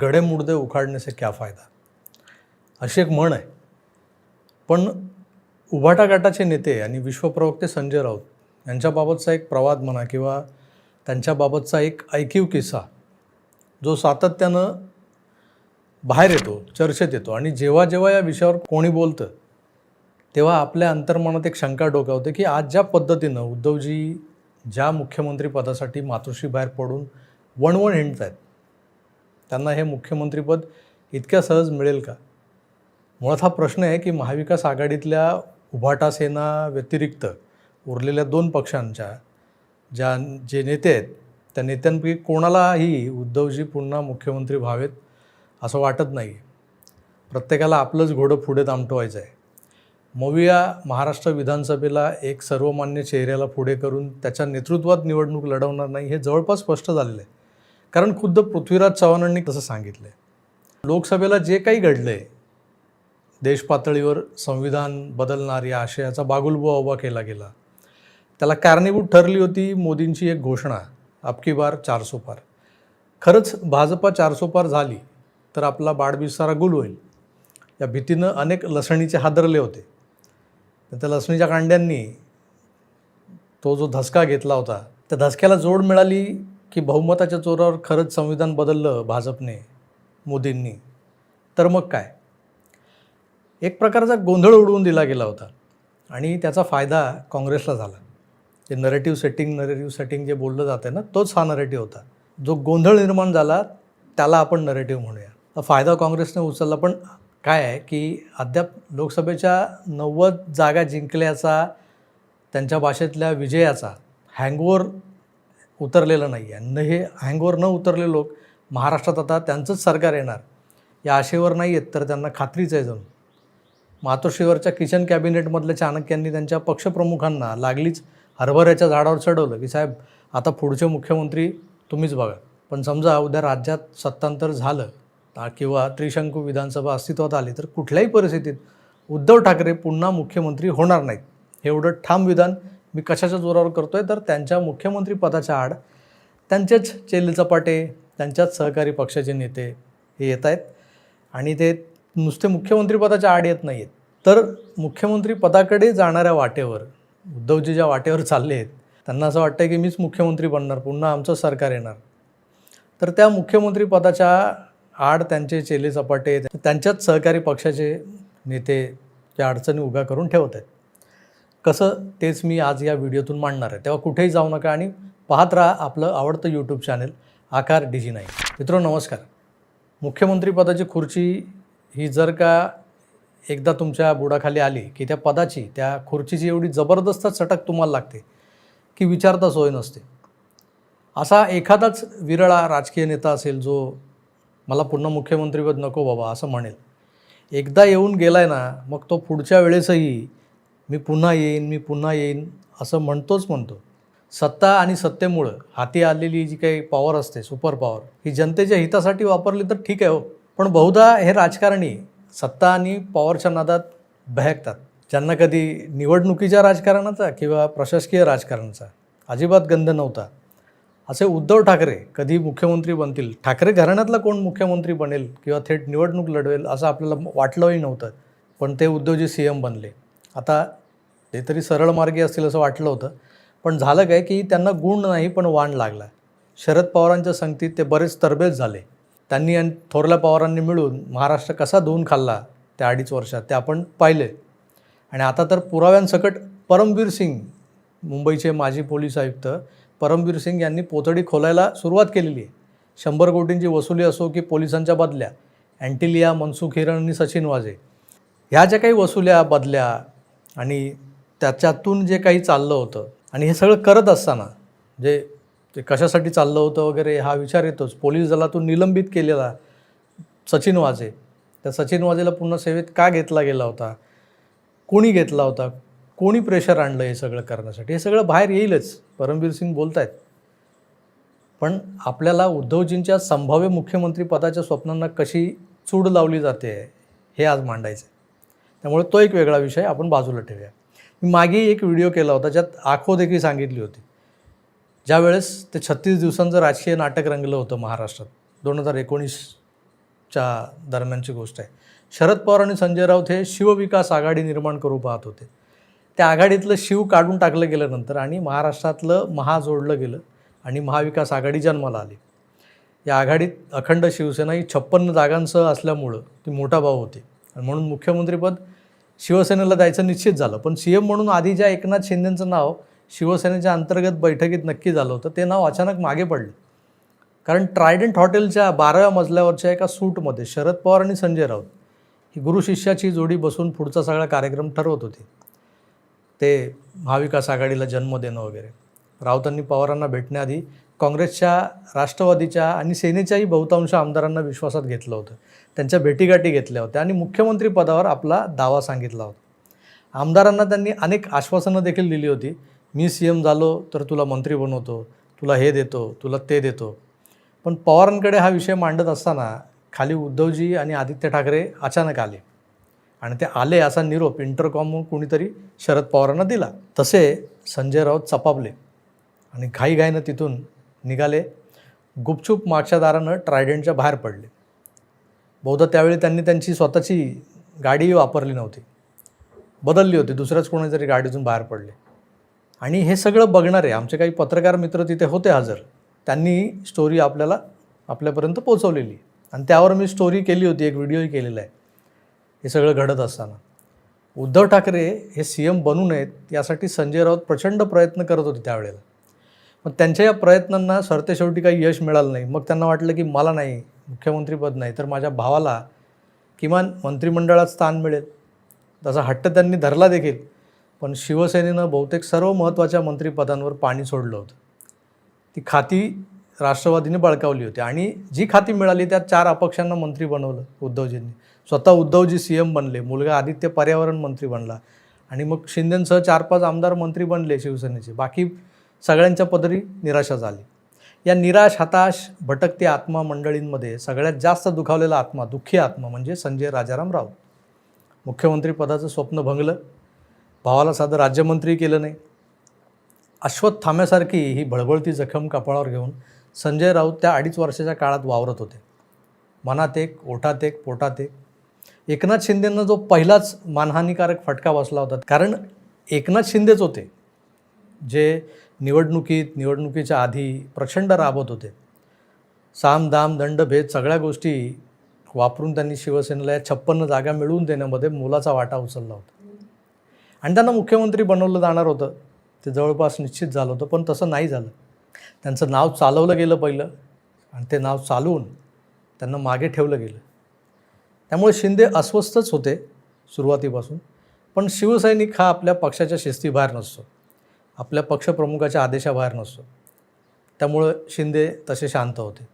गडे मुडदे उखाडणे से क्या फायदा? अशी एक म्हण आहे. पण उभाटा गटाचे नेते आणि विश्वप्रवक्ते संजय राऊत यांच्याबाबतचा एक प्रवाद म्हणा किंवा त्यांच्याबाबतचा एक ऐकीव किस्सा जो सातत्यानं बाहेर येतो चर्चेत येतो आणि जेव्हा जेव्हा या विषयावर कोणी बोलतं तेव्हा आपल्या अंतर्मनात एक शंका डोकावते की आज ज्या पद्धतीनं उद्धवजी ज्या मुख्यमंत्री पदासाठी मातोश्री बाहेर पडून वणवण हिंडत आहेत त्यांना हे मुख्यमंत्रीपद इतक्या सहज मिळेल का? मुळात हा प्रश्न आहे की महाविकास आघाडीतल्या उभाटा सेना व्यतिरिक्त उरलेल्या दोन पक्षांच्या ज्या जे नेते आहेत त्या नेत्यांपैकी कोणालाही उद्धवजी पुन्हा मुख्यमंत्री व्हावेत असं वाटत नाही प्रत्येकाला आपलंच घोडं पुढे दामटवायचं आहे मविया महाराष्ट्र विधानसभेला एक सर्वमान्य चेहऱ्याला पुढे करून त्याच्या नेतृत्वात निवडणूक लढवणार नाही हे जवळपास स्पष्ट झालेलं आहे. कारण खुद्द पृथ्वीराज चव्हाणांनी तसं सांगितलं आहे लोकसभेला जे काही घडलं आहे देश पातळीवर संविधान बदलणार या आशयाचा बागुलबुवा उभा केला गेला. त्याला कारणीभूत ठरली होती मोदींची एक घोषणा अबकी बार चारसो पार. खरंच भाजपा चारसो पार झाली तर आपला बाडबिसारा गुल होईल. या भीतीनं अनेक लसणीचे हादरले होते. तर त्या लसणीच्या कांड्यांनी तो जो धसका घेतला होता त्या धसक्याला जोड मिळाली की बहुमताच्या जोरावर खरंच संविधान बदललं भाजपने मोदींनी तर मग काय? एक प्रकारचा गोंधळ उडवून दिला गेला होता आणि त्याचा फायदा काँग्रेसला झाला. जे नरेटिव्ह सेटिंग नरेटिव्ह सेटिंग जे बोललं जातं ना तोच हा नरेटिव्ह होता. जो गोंधळ निर्माण झाला त्याला आपण नरेटिव्ह म्हणूया. फायदा काँग्रेसने उचलला पण काय आहे की अद्याप लोकसभेच्या नव्वद जागा जिंकल्याचा त्यांच्या भाषेतल्या विजयाचा हँगओवर उतरलेलं नाही आहे. न हे हँगवर न उतरले लोक महाराष्ट्रात आता त्यांचंच सरकार येणार. या आशेवर नाही आहेत तर त्यांना खात्रीच आहे जाऊन मातोश्रीवरच्या किचन कॅबिनेटमधल्या चाणक्यांनी त्यांच्या पक्षप्रमुखांना लागलीच हरभऱ्याच्या झाडावर चढवलं की साहेब आता पुढचे मुख्यमंत्री तुम्हीच बघा. पण समजा उद्या राज्यात सत्तांतर झालं किंवा त्रिशंकू विधानसभा अस्तित्वात आली तर कुठल्याही परिस्थितीत उद्धव ठाकरे पुन्हा मुख्यमंत्री होणार नाहीत. हे एवढं ठाम विधान मी कशाच्या जोरावर करतोय? तर त्यांच्या मुख्यमंत्री पदाच्या आड त्यांचेच चेले चपाटे त्यांच्याच सहकारी पक्षाचे नेते हे येत आहेत. आणि ते नुसते मुख्यमंत्रीपदाच्या आड येत नाही आहेत तर मुख्यमंत्री पदाकडे जाणाऱ्या वाटेवर उद्धवजी ज्या वाटेवर चालले आहेत त्यांना असं वाटतं की मीच मुख्यमंत्री बनणार पुन्हा आमचं सरकार येणार. तर त्या मुख्यमंत्री पदाच्या आड त्यांचे चेले चपाटे त्यांच्याच सहकारी पक्षाचे नेते त्या अडचणी उभ्या करून ठेवत आहेत. कसं तेच मी आज या व्हिडिओतून मांडणार आहे. तेव्हा कुठेही जाऊ नका आणि पाहत राहा आपलं आवडतं यूट्यूब चॅनल आकार डिजी नाही मित्रांनो नमस्कार. मुख्यमंत्रीपदाची खुर्ची ही जर का एकदा तुमच्या बुडाखाली आली की त्या पदाची त्या खुर्चीची एवढी जबरदस्त चटक तुम्हाला लागते की विचारता सोय नसते. असा एखादाच विरळा राजकीय नेता असेल जो मला पुन्हा मुख्यमंत्रीपद नको बाबा असं म्हणेल. एकदा येऊन गेलाय ना मग तो पुढच्या वेळेसही मी पुन्हा येईन मी पुन्हा येईन असं म्हणतोच म्हणतो. सत्ता आणि सत्तेमुळं हाती आलेली जी काही पॉवर असते सुपर पॉवर ही जनतेच्या हितासाठी वापरली तर ठीक आहे हो. पण बहुधा हे राजकारणी सत्ता आणि पॉवरच्या नादात बहकतात. ज्यांना कधी निवडणुकीच्या राजकारणाचा किंवा प्रशासकीय राजकारणाचा अजिबात गंध नव्हता. असे उद्धव ठाकरे कधी मुख्यमंत्री बनतील? ठाकरे घराण्यातला कोण मुख्यमंत्री बनेल किंवा थेट निवडणूक लढवेल असं आपल्याला वाटलंही नव्हतं. पण ते उद्धवजी सी एम बनले. आता ते तरी सरळ मार्गी असतील असं वाटलं होतं. पण झालं काय की त्यांना गुण नाही पण वाण लागला. शरद पवारांच्या संगतीत ते बरेच तरबेज झाले. त्यांनी आणि थोरल्या पवारांनी मिळून महाराष्ट्र कसा धुवून खाल्ला त्या अडीच वर्षात ते आपण पाहिले. आणि आता तर पुराव्यांसकट परमवीर सिंग मुंबईचे माजी पोलीस आयुक्त परमवीर सिंग यांनी पोतडी खोलायला सुरुवात केलेली आहे. शंभर कोटींची वसुली असो की पोलिसांच्या बदल्या अँटिलिया मनसुख हिरण आणि सचिन वाजे. ह्या ज्या काही वसुल्या बदल्या आणि त्याच्यातून जे काही चाललं होतं आणि हे सगळं करत असताना जे ते कशासाठी चाललं होतं वगैरे हा विचार येतोच. पोलीस दलातून निलंबित केलेला सचिन वाजे त्या सचिन वाजेला पुन्हा सेवेत का घेतला गेला होता? कोणी घेतला होता? कोणी प्रेशर आणलं हे सगळं करण्यासाठी? हे सगळं बाहेर येईलच परमवीर सिंग बोलत आहेत पण आपल्याला उद्धवजींच्या संभाव्य मुख्यमंत्रीपदाच्या स्वप्नांना कशी चूड लावली जाते हे आज मांडायचं आहे त्यामुळे तो एक वेगळा विषय आपण बाजूला ठेवूया. मी मागे एक व्हिडिओ केला होता ज्यात आखो देखील सांगितली होती. ज्यावेळेस ते छत्तीस दिवसांचं राजकीय नाटक रंगलं होतं महाराष्ट्रात दोन हजार एकोणीसच्या दरम्यानची गोष्ट आहे. शरद पवार आणि संजय राऊत हे शिवविकास आघाडी निर्माण करू पाहत होते. त्या आघाडीतलं शिव काढून टाकलं गेल्यानंतर आणि महाराष्ट्रातलं महा जोडलं गेलं आणि महाविकास आघाडी जन्माला आली. या आघाडीत अखंड शिवसेना ही छप्पन्न जागांसह असल्यामुळं ती मोठा भाऊ होती. आणि म्हणून मुख्यमंत्रीपद शिवसेनेला द्यायचं निश्चित झालं. पण सी एम म्हणून आधी ज्या एकनाथ शिंदेचं नाव शिवसेनेच्या अंतर्गत बैठकीत नक्की झालं होतं ते नाव अचानक मागे पडलं. कारण ट्रायडंट हॉटेलच्या बाराव्या मजल्यावरच्या एका सूटमध्ये शरद पवार आणि संजय राऊत ही गुरुशिष्याची जोडी बसून पुढचा सगळा कार्यक्रम ठरवत होती. ते महाविकास आघाडीला जन्म देणं वगैरे. राऊतांनी पवारांना भेटण्याआधी काँग्रेसच्या राष्ट्रवादीच्या आणि सेनेच्याही बहुतांश आमदारांना विश्वासात घेतलं होतं. त्यांच्या भेटीगाठी घेतल्या होत्या आणि मुख्यमंत्री पदावर आपला दावा सांगितला होता. आमदारांना त्यांनी अनेक आश्वासनं देखील दिली होती. मी सी एम झालो तर तुला मंत्री बनवतो तुला हे देतो तुला ते देतो. पण पवारांकडे हा विषय मांडत असताना खाली उद्धवजी आणि आदित्य ठाकरे अचानक आले. आणि ते आले असा निरोप इंटरकॉम कुणीतरी शरद पवारांना दिला. तसे संजय राऊत चपापले आणि घाईघाईनं तिथून निघाले. गुपचूप मागच्या दारानं ट्रायडंटच्या बाहेर पडले. बहुधा त्यावेळी त्यांनी त्यांची स्वतःची गाडी वापरली नव्हती. बदलली होती दुसऱ्याच कोणी तरी गाडीतून बाहेर पडले. आणि हे सगळं बघणारे आमचे काही पत्रकार मित्र तिथे होते हजर. त्यांनी स्टोरी आपल्याला आपल्यापर्यंत पोचवलेली आणि त्यावर मी स्टोरी केली होती एक व्हिडिओही केलेला आहे. हे सगळं घडत असताना. उद्धव ठाकरे हे सी एम बनू नयेत यासाठी संजय राऊत प्रचंड प्रयत्न करत होते त्यावेळेला. मग त्यांच्या या प्रयत्नांना सरते शेवटी काही यश मिळालं नाही. मग त्यांना वाटलं की मला नाही मुख्यमंत्रीपद नाही तर माझ्या भावाला किमान मंत्रिमंडळात स्थान मिळेल. तसा हट्ट त्यांनी धरला देखील पण शिवसेनेनं बहुतेक सर्व महत्त्वाच्या मंत्रिपदांवर पाणी सोडलं होतं. ती खाती राष्ट्रवादीने बळकावली होती आणि जी खाती मिळाली त्यात चार अपक्षांना मंत्री बनवलं उद्धवजींनी. स्वतः उद्धवजी सी एम बनले मुलगा आदित्य पर्यावरण मंत्री बनला आणि मग शिंदेंसह चार पाच आमदार मंत्री बनले शिवसेनेचे. बाकी सगळ्यांच्या पदरी निराशा झाली. या निराश हताश भटकते आत्मा मंडळींमध्ये सगळ्यात जास्त दुखावलेला आत्मा दुःखी आत्मा म्हणजे संजय राजाराम राऊत. मुख्यमंत्रीपदाचं स्वप्न भंगलं भावाला साधं राज्यमंत्री केलं नाही. अश्वत्थाम्यासारखी ही भळबळती जखम कपाळावर घेऊन संजय राऊत त्या अडीच वर्षाच्या काळात वावरत होते. मनात एक ओठात एक पोटात एक. एकनाथ शिंदेंना जो पहिलाच मानहानिकारक फटका बसला होता कारण एकनाथ शिंदेच होते जे निवडणुकीत निवडणुकीच्या आधी प्रचंड राबत होते. साम दाम दंड भेद सगळ्या गोष्टी वापरून त्यांनी शिवसेनेला या छप्पन्न जागा मिळवून देण्यामध्ये मोलाचा वाटा उचलला होता. आणि त्यांना मुख्यमंत्री बनवलं जाणार होतं. ते जवळपास निश्चित झालं होतं पण तसं नाही झालं. त्यांचं नाव चालवलं गेलं पहिलं आणि ते नाव चालवून त्यांना मागे ठेवलं गेलं. त्यामुळे शिंदे अस्वस्थच होते सुरुवातीपासून. पण शिवसैनिक हा आपल्या पक्षाच्या शिस्तीबाहेर नसतो. आपल्या पक्षप्रमुखाच्या आदेशाबाहेर नसतो. त्यामुळं शिंदे तसे शांत होते.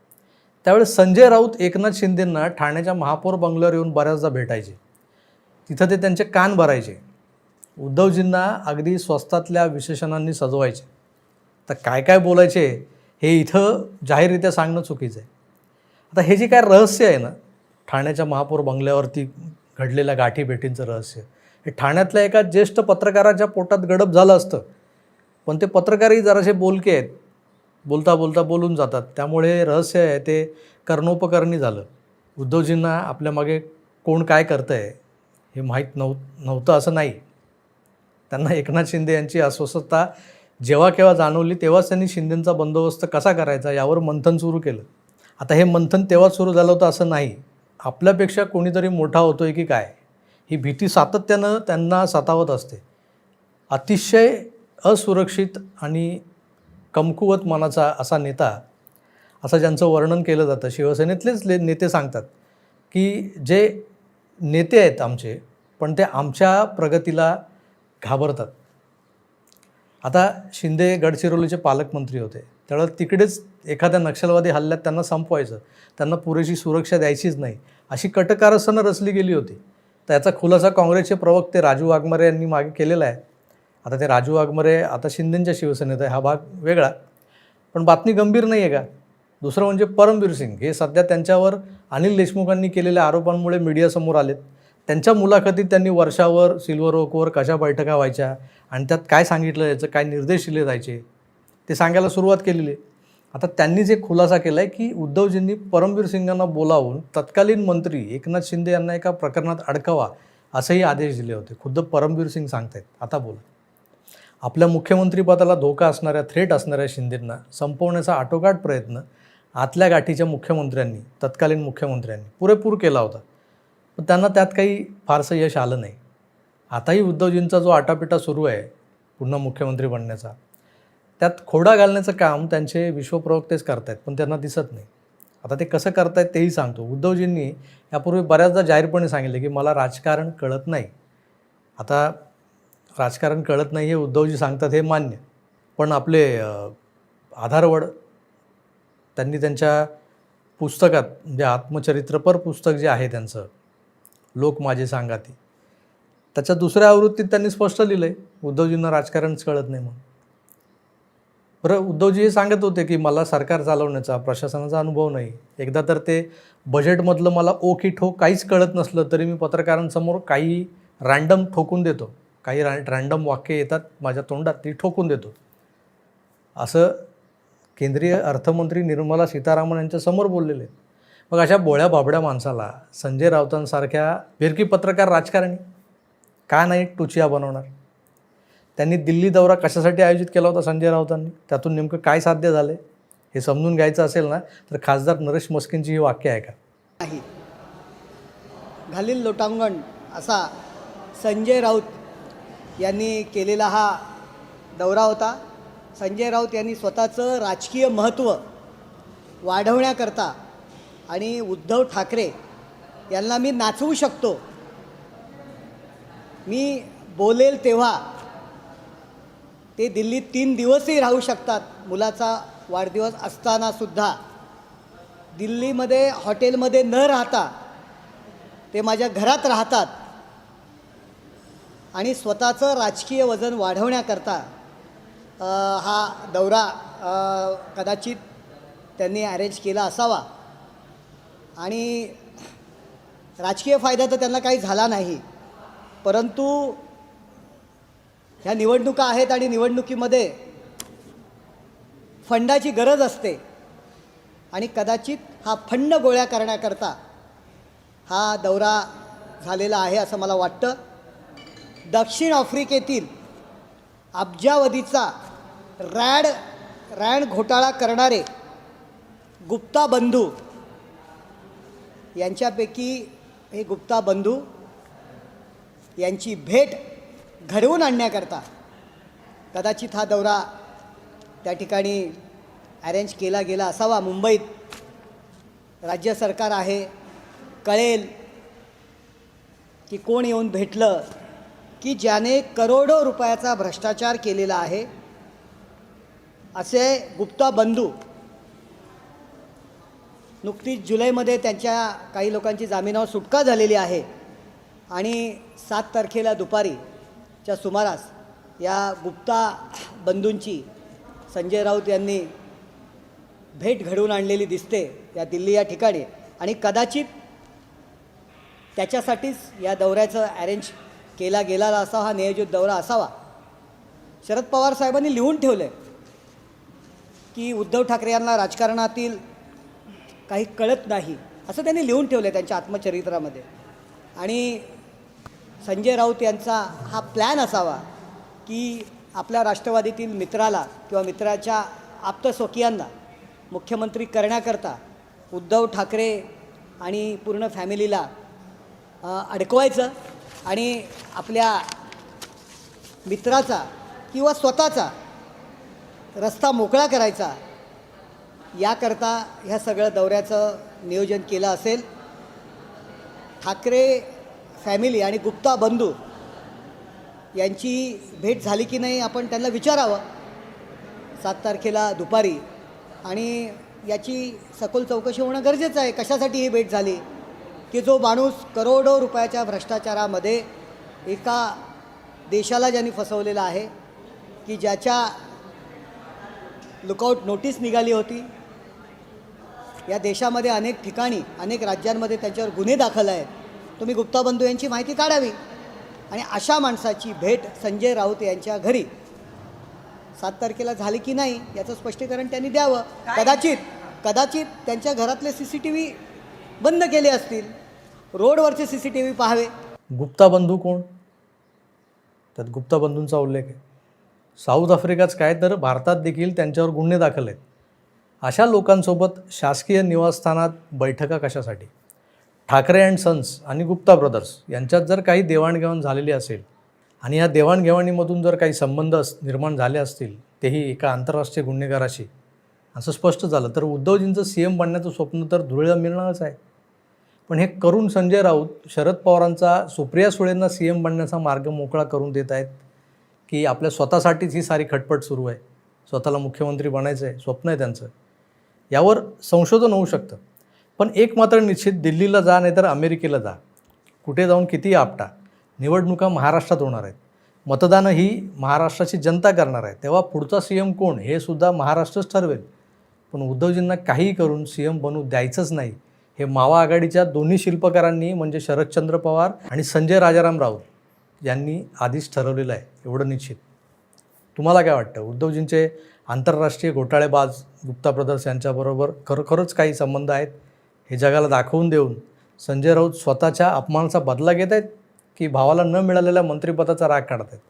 त्यावेळेस संजय राऊत एकनाथ शिंदेंना ठाण्याच्या महापौर बंगल्यावर येऊन बऱ्याचदा भेटायचे. तिथं ते त्यांचे कान भरायचे. उद्धवजींना अगदी स्वस्तातल्या विशेषणांनी सजवायचे. तर काय काय बोलायचे हे इथं जाहीररित्या सांगणं चुकीचं आहे. आता हे जे काय रहस्य आहे ना ठाण्याच्या महापौर बंगल्यावरती घडलेल्या गाठीभेटींचं रहस्य हे ठाण्यातल्या एका ज्येष्ठ पत्रकाराच्या पोटात गडप झालं असतं. पण ते पत्रकारही जरासे बोलके आहेत. बोलता बोलता बोलून जातात. त्यामुळे रहस्य आहे ते कर्णोपकरणी झालं. उद्धवजींना आपल्या मागे कोण काय करतं आहे हे माहीत नव्ह नव्हतं असं नाही. त्यांना एकनाथ शिंदे यांची अस्वस्थता जेव्हा केव्हा जाणवली तेव्हाच त्यांनी शिंदेंचा बंदोबस्त कसा करायचा यावर मंथन सुरू केलं. आता हे मंथन तेव्हाच सुरू झालं होतं असं नाही. आपल्यापेक्षा कोणीतरी मोठा होतोय की काय? ही भीती सातत्यानं त्यांना सतावत असते. अतिशय असुरक्षित आणि कमकुवत मनाचा असा नेता असं ज्यांचं वर्णन केलं जातं शिवसेनेतलेच ले नेते सांगतात की जे नेते आहेत आमचे पण ते आमच्या प्रगतीला घाबरतात. आता शिंदे गडचिरोलीचे पालकमंत्री होते. त्यावेळेला तिकडेच एखाद्या नक्षलवादी हल्ल्यात त्यांना संपवायचं. त्यांना पुरेशी सुरक्षा द्यायचीच नाही. अशी कटकारस्थानं रचली गेली होती. तर याचा खुलासा काँग्रेसचे प्रवक्ते राजू वाघमारे यांनी मागे केलेला आहे. आता ते राजू वाघमरे आता शिंदेंच्या शिवसेनेत आहे हा भाग वेगळा. पण बातमी गंभीर नाही आहे का? दुसरं म्हणजे परमवीर सिंग. हे सध्या त्यांच्यावर अनिल देशमुखांनी केलेल्या आरोपांमुळे मीडियासमोर आलेत. त्यांच्या मुलाखतीत त्यांनी वर्षावर सिल्वर ओकवर कशा बैठका व्हायच्या आणि त्यात काय सांगितलं याचं काय निर्देश दिले जायचे ते सांगायला सुरुवात केलेली आहे. आता त्यांनी जे खुलासा केला आहे की उद्धवजींनी परमवीर सिंगांना बोलावून तत्कालीन मंत्री एकनाथ शिंदे यांना एका प्रकरणात अडकवा असेही आदेश दिले होते. खुद्द परमवीर सिंग सांगतायत. आता बोला. आपल्या मुख्यमंत्रीपदाला धोका असणाऱ्या थ्रेट असणाऱ्या शिंदेंना संपवण्याचा आटोकाट प्रयत्न आतल्या गाठीच्या मुख्यमंत्र्यांनी तत्कालीन मुख्यमंत्र्यांनी पुरेपूर केला होता. पण त्यांना त्यात काही फारसं यश आलं नाही. आताही उद्धवजींचा जो आटापिटा सुरू आहे पुन्हा मुख्यमंत्री बनण्याचा त्यात खोडा घालण्याचं काम त्यांचे विश्वप्रवक्तेच करतायत पण त्यांना दिसत नाही. आता ते कसं करतायत तेही सांगतो. उद्धवजींनी यापूर्वी बऱ्याचदा जाहीरपणे सांगितले की मला राजकारण कळत नाही. आता राजकारण कळत नाही हे उद्धवजी सांगतात हे मान्य. पण आपले आधारवड त्यांनी त्यांच्या पुस्तकात म्हणजे आत्मचरित्रपर पुस्तक जे आहे त्यांचं लोक माझे सांगाती त्याच्या दुसऱ्या आवृत्तीत त्यांनी स्पष्ट लिहिलं आहे उद्धवजींना राजकारणच कळत नाही म्हणून. बरं उद्धवजी हे सांगत होते की मला सरकार चालवण्याचा प्रशासनाचा अनुभव नाही. एकदा तर ते बजेटमधलं मला ओ की ठो काहीच कळत नसलं तरी मी पत्रकारांसमोर काही रँडम ठोकून देतो. काही रॅ रँडम वाक्य येतात माझ्या तोंडात ती ठोकून देतो. असं केंद्रीय अर्थमंत्री निर्मला सीतारामन यांच्या समोर बोललेले मग अशा बोळ्या बाबड्या माणसाला संजय राऊतांसारख्या फिरकी पत्रकार राजकारणी का नाही टुचिया बनवणार? त्यांनी दिल्ली दौरा कशासाठी आयोजित केला होता संजय राऊतांनी? त्यातून नेमकं काय साध्य झालं हे समजून घ्यायचं असेल ना तर खासदार नरेश मस्किनची ही वाक्य आहे का नाही. घालील लोटांगण असा संजय राऊत यांनी केलेला हा दौरा होता. संजय राऊत यांनी स्वतःचं राजकीय महत्त्व वाढवण्याकरता आणि उद्धव ठाकरे यांना मी नाचवू शकतो. मी बोलेल तेव्हा ते दिल्लीत तीन दिवसही राहू शकतात. मुलाचा वाढदिवस असतानासुद्धा दिल्लीमध्ये हॉटेलमध्ये न राहता ते माझ्या घरात राहतात. आणि स्वतःचं राजकीय वजन वाढवण्याकरता हा दौरा कदाचित त्यांनी अरेंज केला असावा. आणि राजकीय फायदा तर त्यांना काही झाला नाही परंतु ह्या निवडणुका आहेत आणि निवडणुकीमध्ये फंडाची गरज असते. आणि कदाचित हा फंड गोळ्या करण्याकरता हा दौरा झालेला आहे असं मला वाटतं. दक्षिण आफ्रिकेतील अब्जावधीचा रॅड रॅड घोटाळा करणारे गुप्ता बंधू यांच्यापैकी हे गुप्ता बंधू यांची भेट घडवून आणण्याकरता कदाचित हा दौरा त्या ठिकाणी अरेंज केला गेला असावा. मुंबईत राज्य सरकार आहे. कळेल की कोण येऊन भेटलं. की ज्याने करोडो रुपयाचा भ्रष्टाचार केलेला आहे असे गुप्ता बंधू नुकतीच जुलैमध्ये त्यांच्या काही लोकांची जामिनावर सुटका झालेली आहे आणि सात तारखेला दुपारीच्या सुमारास या गुप्ता बंधूंची संजय राऊत यांनी भेट घडवून आणलेली दिसते या दिल्ली या ठिकाणी. आणि कदाचित त्याच्यासाठीच या दौऱ्याचं अरेंज केला गेलेला असा हा नियोजित दौरा असावा. शरद पवार साहेबांनी लिहून ठेवलं आहे की उद्धव ठाकरे यांना राजकारणातील काही कळत नाही असं त्यांनी लिहून ठेवलं आहे त्यांच्या आत्मचरित्रामध्ये. आणि संजय राऊत यांचा हा प्लॅन असावा की आपल्या राष्ट्रवादीतील मित्राला किंवा मित्राच्या आप्तस्वकीयांना मुख्यमंत्री करण्याकरता उद्धव ठाकरे आणि पूर्ण फॅमिलीला अडकवायचं. आणि आपल्या मित्राचा किंवा स्वतःचा रस्ता मोकळा करायचा याकरता ह्या सगळं दौऱ्याचं नियोजन केलं असेल. ठाकरे फॅमिली आणि गुप्ता बंधू यांची भेट झाली की नाही आपण त्यांना विचारावं. सात तारखेला दुपारी आणि याची सखोल चौकशी होणं गरजेचं आहे. कशासाठी ही भेट झाली? की जो माणूस करोडो रुपयाच्या भ्रष्टाचारामध्ये एका देशाला ज्यांनी फसवलेला आहे की ज्याच्या लुकआउट नोटीस निघाली होती या देशामध्ये अनेक ठिकाणी अनेक राज्यांमध्ये त्यांच्यावर गुन्हे दाखल आहेत. तुम्ही गुप्ता बंधू यांची माहिती काढावी. आणि अशा माणसाची भेट संजय राऊत यांच्या घरी सात तारखेला झाली की नाही याचं स्पष्टीकरण त्यांनी द्यावं. कदाचित कदाचित त्यांच्या घरातले सी सी टी व्ही बंद केले असतील रोडवरचे सी सी टी व्ही पाहावे. गुप्ता बंधू कोण? त्यात गुप्ता बंधूंचा उल्लेख आहे. साऊथ आफ्रिकाच काय तर भारतात देखील त्यांच्यावर गुन्हे दाखल आहेत. अशा लोकांसोबत शासकीय निवासस्थानात बैठका कशासाठी? ठाकरे अँड सन्स आणि गुप्ता ब्रदर्स यांच्यात जर काही देवाणघेवाण झालेली असेल आणि या देवाणघेवाणीमधून जर काही संबंध निर्माण झाले असतील तेही एका आंतरराष्ट्रीय गुन्हेगाराशी असं स्पष्ट झालं. तर उद्धवजींचं सी एम बनण्याचं स्वप्न तर धुळीला मिळणारच आहे. पण हे करून संजय राऊत शरद पवारांचा सुप्रिया सुळेंना सी एम बनण्याचा मार्ग मोकळा करून देत आहेत की आपल्या स्वतःसाठीच ही सारी खटपट सुरू आहे. स्वतःला मुख्यमंत्री बनायचं आहे स्वप्न आहे त्यांचं. यावर संशोधन होऊ शकतं. पण एक मात्र निश्चित दिल्लीला जा नाहीतर अमेरिकेला जा. कुठे जाऊन किती आपटा. निवडणुका महाराष्ट्रात होणार आहेत. मतदानं ही महाराष्ट्राची जनता करणार आहे. तेव्हा पुढचा सी एम कोण? हे सुद्धा महाराष्ट्रच ठरवेल. पण उद्धवजींना काहीही करून सी एम बनू द्यायचंच नाही. हे मावा आघाडीच्या दोन्ही शिल्पकारांनी म्हणजे शरदचंद्र पवार आणि संजय राजाराम राऊत यांनी आधीच ठरवलेलं आहे. एवढं निश्चित. तुम्हाला काय वाटतं? उद्धवजींचे आंतरराष्ट्रीय घोटाळेबाज गुप्ता ब्रदर्स यांच्याबरोबर खरोखरच काही संबंध आहेत? हे जगाला दाखवून देऊन संजय राऊत स्वतःच्या अपमानाचा बदला घेत आहेत की भावाला न मिळालेल्या मंत्रिपदाचा राग काढत आहेत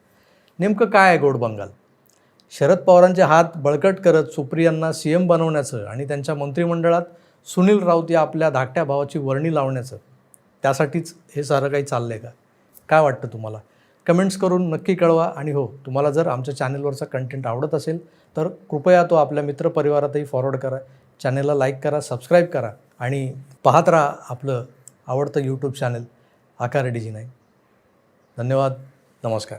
नेमकं काय आहे गोड बंगाल? शरद पवारांचे हात बळकट करत सुप्रियांना सी एम बनवण्याचं आणि त्यांच्या मंत्रिमंडळात सुनील राऊत या आपल्या धाकट्या भावाची वर्णी लावण्याचं त्यासाठीच हे सारं काही चाललं आहे का? काय वाटतं तुम्हाला? कमेंट्स करून नक्की कळवा आणि हो तुम्हाला जर आमच्या चॅनेलवरचा कंटेंट आवडत असेल तर कृपया तो आपल्या मित्रपरिवारातही फॉरवर्ड करा. चॅनेलला लाईक करा सबस्क्राईब करा आणि पाहत राहा आपलं आवडतं यूट्यूब चॅनल आकार डीजी नाही धन्यवाद नमस्कार.